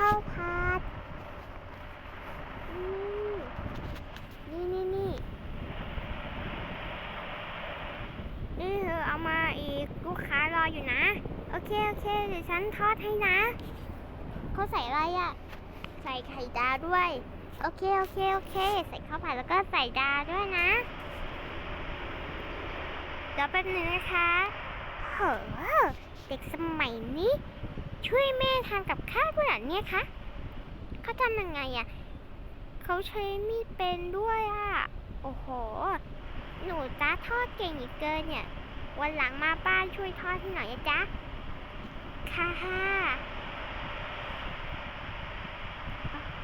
ข้าวผัดนี่นี่นี่นี่นี่เธอเอามาอีกลูกค้ารออยู่นะ โอเค โอเค เดี๋ยวฉันทอดให้นะ เขาใส่อะไรอะ่ะ ใส่ไข่ดาวด้วย โอเค โอเค โอเค ใส่ข้าวผัดแล้วก็ใส่ดาวด้วยนะเดี๋ยวแป๊บนึงนะคะเฮ้อเด็กสมัยนี้ ช่วยแม่ทำกับข้าวด้วยเหรอเนี่ยคะเขาทำยังไงอะเขาใช้มีดเป็นด้วยอะโอ้โห หนูจ้าทอดเก่งอีกเกินเนี่ย วันหลังมาบ้านช่วยทอดให้หน่อยนะจ๊ะค่ะค่ะโอ้โห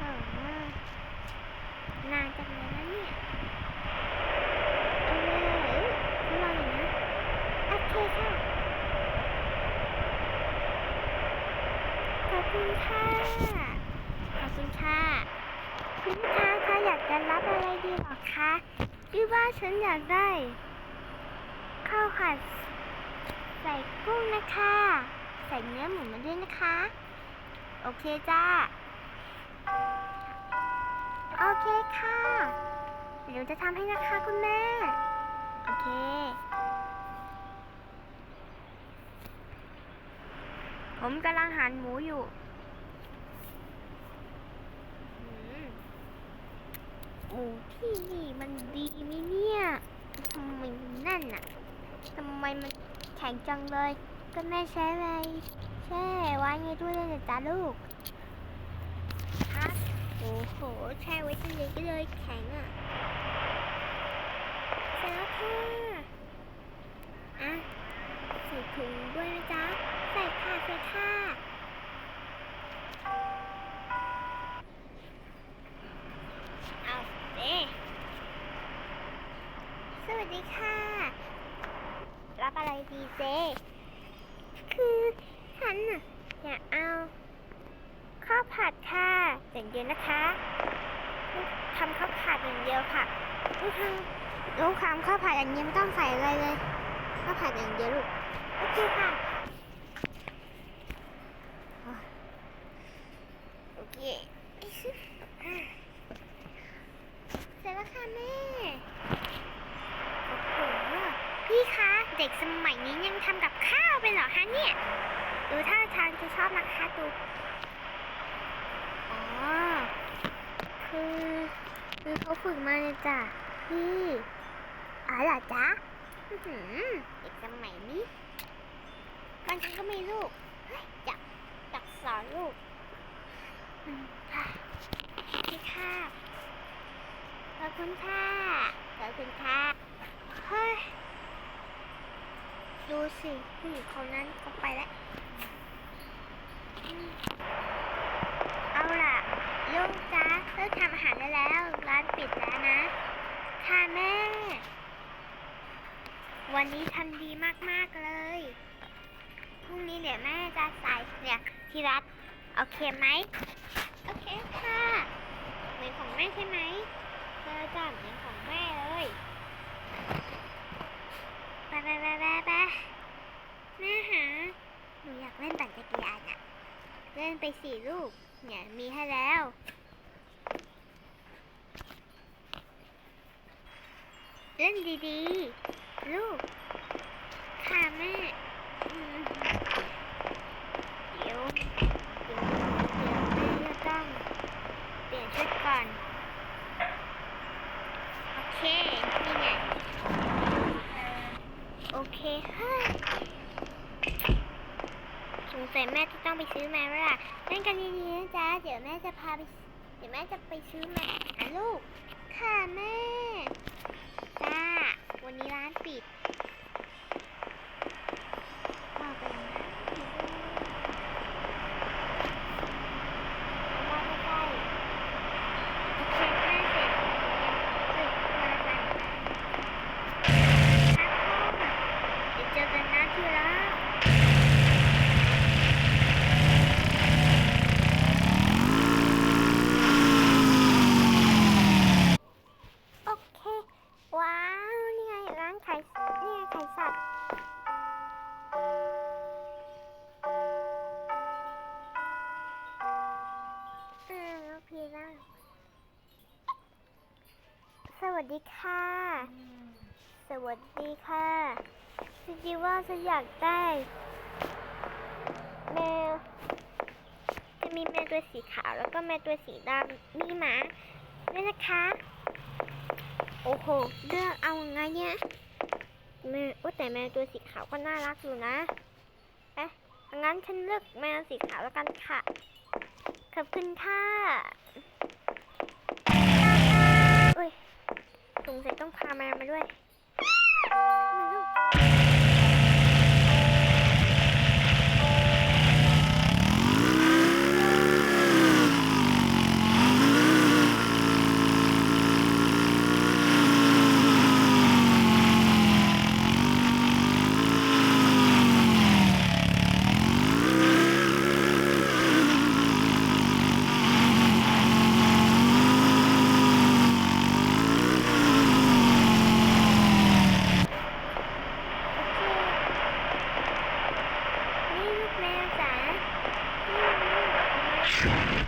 นานจังเลยนะเนี่ย เออเขารออยู่นะ โอเคค่ะ ขอบคุณค่ะ ขอบคุณค่ะ คุณลูกค้าคะอยากจะรับอะไรดีหรอคะคือว่าฉันอยากได้ข้าวผัดใส่กุ้งนะคะ ใส่เนื้อหมูมาด้วยนะคะ โอเคจ้า โอเคค่ะเดี๋ยวจะทำให้นะคะคุณแม่ โอเค ผมกำลังหั่นหมูอยู่อืม หมูที่นี่มันดีไหมเนี่ยทำไมมันแน่นอะทำไมมันแข็งจังเลย ก็แม่ใช้ไว้แช่ไว้ไงด้วยเลยนจ๊ะลูกครับโอ้โหแช่ไว้ตั้งเยอะก็เลยแข็งอะเสร็จแล้วค่ะอะใส่ถุงด้วยนะจ๊ะใส่ค่ะใส่ค่ะ เอาเด้ สวัสดีค่ะ รับอะไรดีเจ คือฉันน่ะอยากเอาข้าวผัดค่ะอย่างเดียวนะคะทำข้าวผัดอย่างเดียวค่ะลูกทำลูกทำข้าวผัดอย่างเดียวไม่ต้องใส่อะไรเลยข้าวผัดอย่างเดียวลูกโอเคค่ะโอเคเสร็จแล้วค่ะแม่ โอ้โห พี่คะ เด็กสมัยนี้ยังทำกับข้าวเป็นเหรอคะเนี่ย ดูท่าทางจะชอบนะคะดูอ๋อ คือคือเขาฝึกมาเลยจ้ะพี่อ๋อเหรอจ๊ะเด็กสมัยนี้บางทีก็มีลูกเฮ้ยจับจับสอนลูกอืมค่ะนี่ค่ะขอบคุณค่ะขอบคุณค่ะ เฮ้ย ดูสิผู้หญิงคนนั้นเขาไปแล้ว เอาล่ะลูกจ้าเลิกทำอาหารได้แล้ว ร้านปิดแล้วนะ ค่ะแม่ วันนี้ทำดีมากๆเลยพรุ่งนี้เดี๋ยวแม่จะใส่เนี่ยที่รัดโอเคไหมโอเคค่ะ เหมือนของแม่ใช่ไหมเจอจ้ะเหมือนของแม่เลยไปไปไปไปไปแม่หาหนูอยากเล่นปั่น จักรยานอะเล่นไปสี่ลูก เนี่ยมีให้แล้ว เล่นดีๆ ลูก ค่ะแม่เดี๋ยวเดี๋ยวเดี๋ยวแม่จะต้องเปลี่ยนชุดก่อน โอเค นี่ไง โอเคเฮ้ย งสัยแม่จะต้องไปซื้อมาแล้วล่ะเล่นกันดีๆนะจ๊ะ เดี๋ยวแม่จะพาไป เดี๋ยวแม่จะไปซื้อมาอะลูก ค่ะแม่ จ้า วันนี้ร้านปิด ดีค่ะ สวัสดีค่ะจริงๆว่าฉันอยากได้แมวจะมีแมวตัวสีขาวแล้วก็แมวตัวสีดำมีหมาด้วยนะคะ โอ้โหเลือกเอาไงเนี่ยแมวโอ้แต่แมวตัวสีขาวก็น่ารักอยู่นะเอ๊ะงั้นฉันเลือกแมวสีขาวแล้วกันค่ะ ขอบคุณค่ะ สงสัยต้องพาแมวมาด้วยมาลูก Черт!